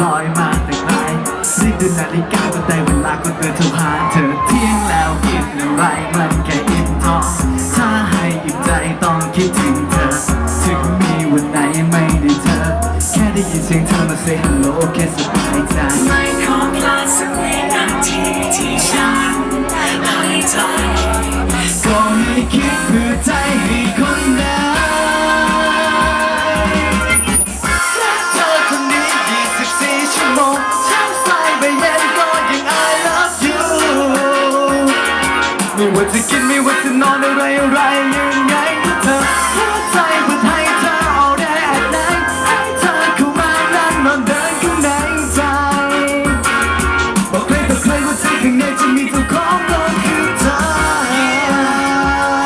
ลอยมาแต่ไกลรีบดูนาฬิกาก็ได้เวลาก็เดินโทรหาเธอเที่ยงแล้วกินอะไรมันแค่อิ่มท้องถ้าให้อิ่มใจต้องคิดถึงเธอ ถึงมีวันไหนไม่ได้เธอ แค่ได้ยินเสียงเธอมา say hello แค่สบายใจ จะกินไม่ว่าจะนอนอะไรอะไรยังไงก็เธอหัวใจเพื่อให้เธอ all day at night ให้เธอเข้ามานั่งนอนเดินข้างในใจบอกใครต่อใครว่าใจข้างในจะมีเจ้าของก็คือเธอ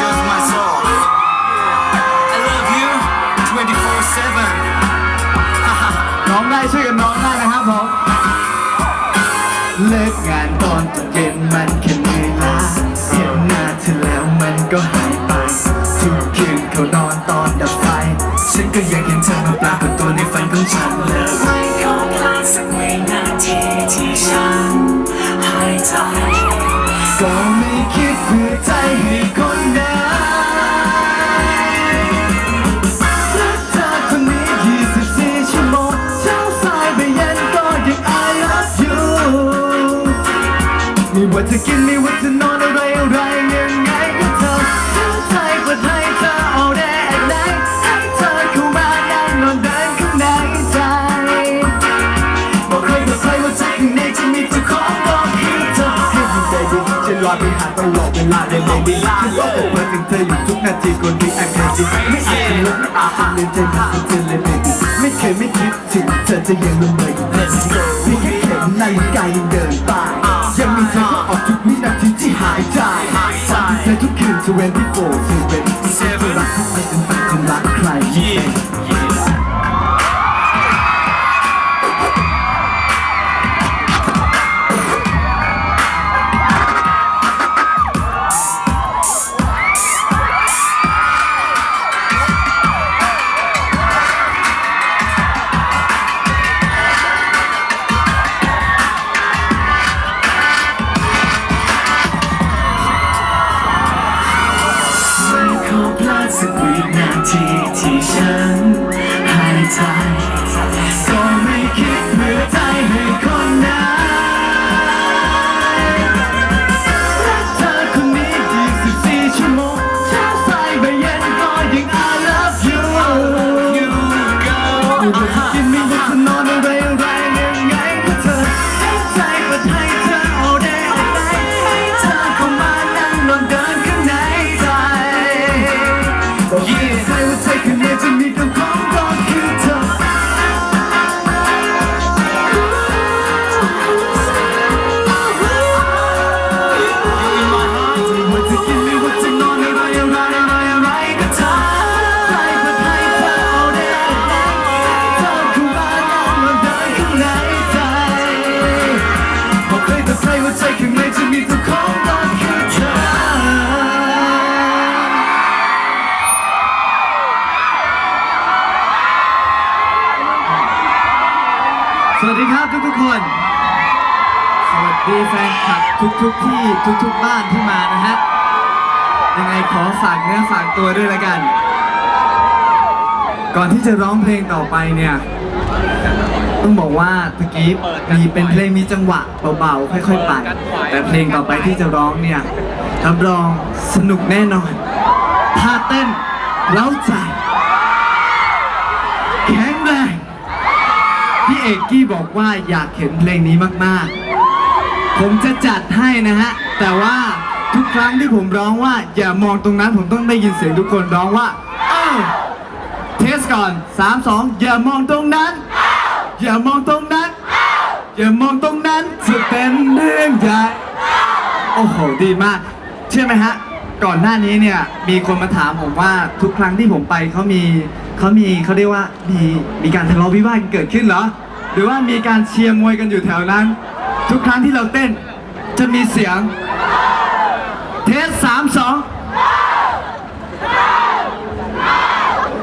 Here's my song. I love you 24/7. น้องได้ช่วยกันน้องได้นะครับผมเลิกงานตอนกเย็นมัน ของฉันเลยไม่ขอพลาดสักวินาทีที่ฉันหายใจก็ไม่คิดเพื่อใจให้คนใดและเธอคนนี้24ชั่วโมงเช้าสายบ่ายเย็นก็ยัง I love you ไม่ว่าจะกินไม่ว่าจะนอนอะไรอะไร ตลอดเวลาได้ไม่ดีฉันก็เปิดถึงเธออยู่ทุกนาทีคนที่อาจจะไม่อาจจะลบไม่อาจจะลืมใจไม่เคยเธอเลยไม่ดีไม่เคยไม่คิดถึงเธอจะยังละเมออยู่เธอพี่แค่เห็นนาฬิกายังเดินไปยังมีเธอก็ออกทุกวินาทีที่หายใจฝันถึงเธอทุกคืน24 7รักทุกคนเป็นฝันจะรักใครยิ่งเป็น วินาทีที่ สวัสดีครับทุกทุกคน สวัสดีแฟนคลับทุกทุกที่ทุกทุกบ้านที่มานะฮะ ยังไงขอฝากเนื้อฝากตัวด้วยละกัน ก่อนที่จะร้องเพลงต่อไปเนี่ย ต้องบอกว่าตะกี้มีเป็นเพลงมีจังหวะเบาๆค่อยๆไปแต่เพลงต่อไปที่จะร้องเนี่ยรับรองสนุกแน่นอนท่าเต้นเล้าใจแข็งแรง พี่เอกกี้บอกว่าอยากเห็นเพลงนี้มากๆ ผมจะจัดให้นะฮะ แต่ว่าทุกครั้งที่ผมร้องว่า อย่ามองตรงนั้นผมต้องได้ยินเสียงทุกคนร้องว่าเอ้าเทสก่อน 3 2 อย่ามองตรงนั้น อย่ามองตรงนั้น อย่ามองตรงนั้นจะเป็นเรื่องใหญ่โอ้โหดีมาก เชื่อไหมฮะ ก่อนหน้านี้เนี่ยมีคนมาถามผมว่าทุกครั้งที่ผมไปเขามี เขามีเขาเรียกว่ามีมีการทะเลาะวิวาทเกิดขึ้นเหรอ หรือว่ามีการเชียร์มวยกันอยู่แถวนั้น ทุกครั้งที่เราเต้นจะมีเสียง เทสสามสอง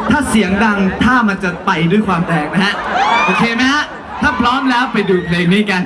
ถ้าเสียงดังถ้ามันจะไปด้วยความแรงนะฮะ โอเคไหมฮะ ถ้าพร้อมแล้วไปดูเพลงนี้กัน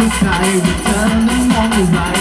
ไม่เข้าใจว่าเธอนั้นมองอะไร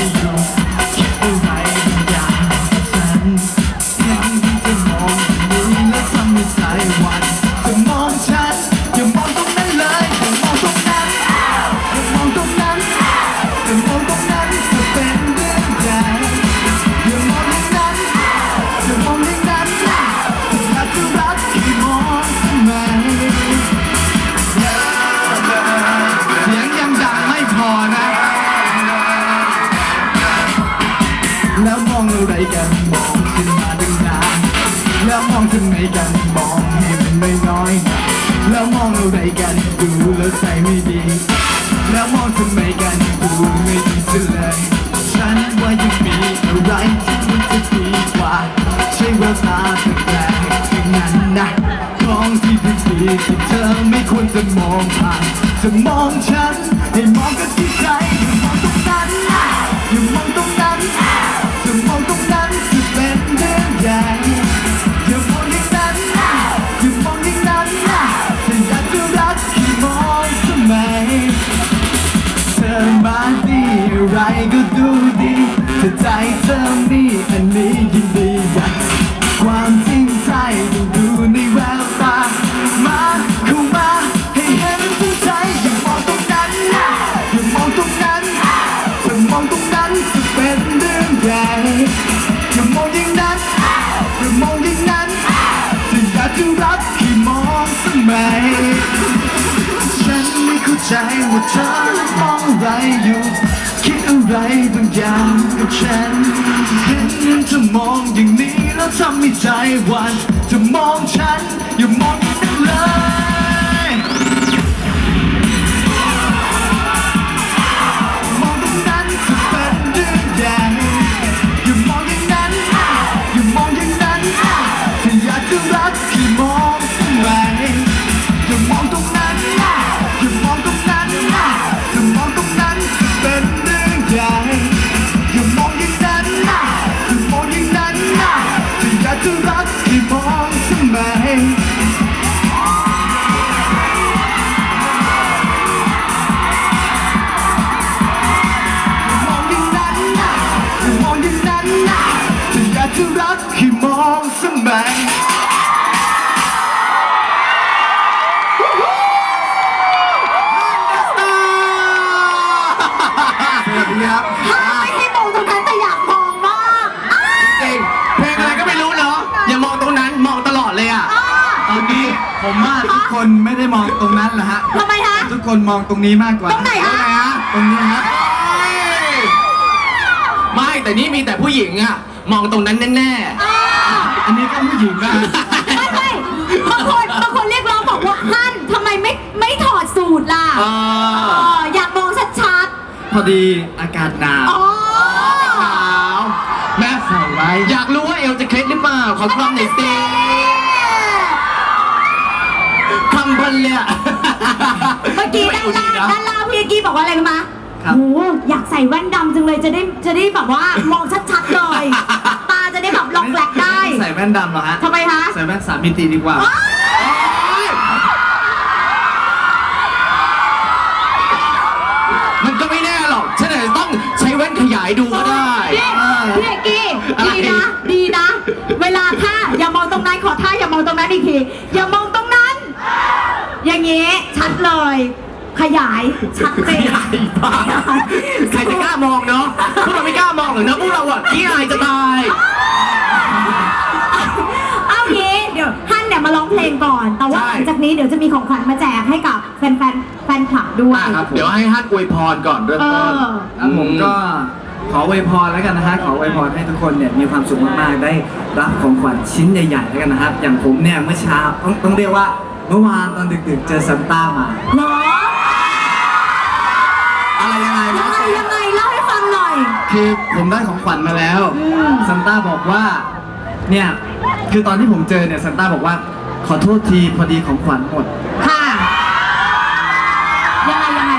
กันมองขึ้นมาดึงนานแล้วมองทำไมกันมองให้มันไม่น้อยหน่อยแล้วมองอะไรกันดูแล้วใจไม่ดี แล้วมองทำไมกันดูไม่ดีเสียเลยฉันว่ายังมีอะไรที่มันจะดีกว่าใช่แววตาแปลกๆอย่างนั้นนะของที่ดีๆที่เธอไม่ควรจะมองผ่านจะมองฉันให้มองกันที่ใจ ใจว่าเธอมองอะไรอยู่คิดอะไรบางอย่างกับฉันเห็นเธอมองอย่างนี้แล้วทำให้ใจหวั่นเธอมองฉันอย่ามองอย่างนั้นเลย ผมว่าทุกคนไม่ได้มองตรงนั้นแหละฮะทำไมคะทุกคนมองตรงนี้มากกว่าตรงไหนฮะ ตรงนี้ฮะไม่แต่นี่มีแต่ผู้หญิงอะมองตรงนั้นแน่อ่าอันนี้ก็ผู้หญิงนะไม่ไม่บางคนบางคนเรียกร้องบอกว่าฮั่นทำไมไม่ไม่ถอดสูตรล่ะๆเอเออออยากมองชัดพอดีอากาศหนาวๆอ๋อขาวแม่ใส่ไว้ อยากรู้ว่าเอวจะเคล็ดหรือเปล่าขอคำหน่อยสิ เลยอะเมื่อกี้ด้านล่างด้านล่างพี่เอกกี้บอกว่าอะไรรู้ไหมครับโหอยากใส่แว่นดำจังเลยจะได้จะได้แบบว่ามองชัดๆเลย ตาจะได้แบบล็อกแลกได้ใส่แว่นดำเหรอฮะทำไมคะใส่แว่นสามมิติดีกว่า มันก็ไม่แน่หรอกฉันอาจจะต้องใช้แว่นขยายดูก็ได้ พี่พี่เอกกี้อะไร ดีนะ ดีนะ เวลาท่าอย่ามองตรงนั้นขอท่าอย่ามองตรงนั้นอีกทีอย่ามองตรง นั้นอย่างงี้ชัดเลย ขยายชัดเจน ใหญ่บ้าใครจะกล้ามองเนาะพวกเราไม่กล้ามองหรอกนะพวกเราอะขี้อายจะตายเอางี้เดี๋ยวท่านเนี่ยมาร้องเพลงก่อน แต่ว่าหลังจากนี้นี้เดี๋ยวจะมีของขวัญมาแจกให้กับแฟนๆแฟนคลับด้วย อะครับเดี๋ยวให้ฮั่นอวยพรก่อนเริ่มเอต้น อ ครับผมก็ขออวยพรแล้วกันนะฮะขออวยพรให้ทุกคนเนี่ยมีความสุขมากๆ ได้รับของขวัญชิ้นใหญ่ๆแล้วกันนะครับอย่างผมเนี่ยเมื่อเช้าต้องต้องเรียกว่า เมื่อวานตอนดึกๆเจอซันต้ามาเหรออะไรยังไงยังไงยังไงเล่าให้ฟังหน่อย คือผมได้ของขวัญมาแล้วอืม ซันต้าบอกว่า เนี่ย คือตอนที่ผมเจอเนี่ยซันต้าบอกว่า ขอโทษทีพอดีของขวัญหมด ค่ะยังไงยังไง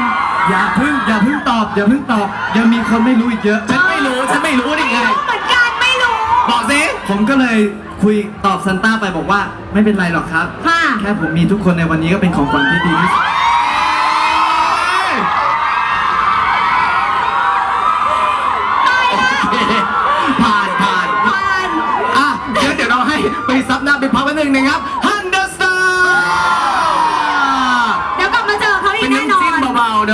อย่าเพิ่งอย่าเพิ่งตอบ อย่าเพิ่งตอบ ยังมีคนไม่รู้อีกเยอะ ฉันไม่รู้ ฉันไม่รู้ดิไง ผมก็เลยคุยตอบซันต้าไปบอกว่าไม่เป็นไรหรอกครับ ค่ะแค่ผมมีทุกคนในวันนี้ก็เป็นของขวัญที่ดีที่สุดโอเคผ่านผ่านผ่านอะเดี๋ยวเดี๋ยวเราให้ไปซับหน้าไปพักแป๊บนึงนะครับ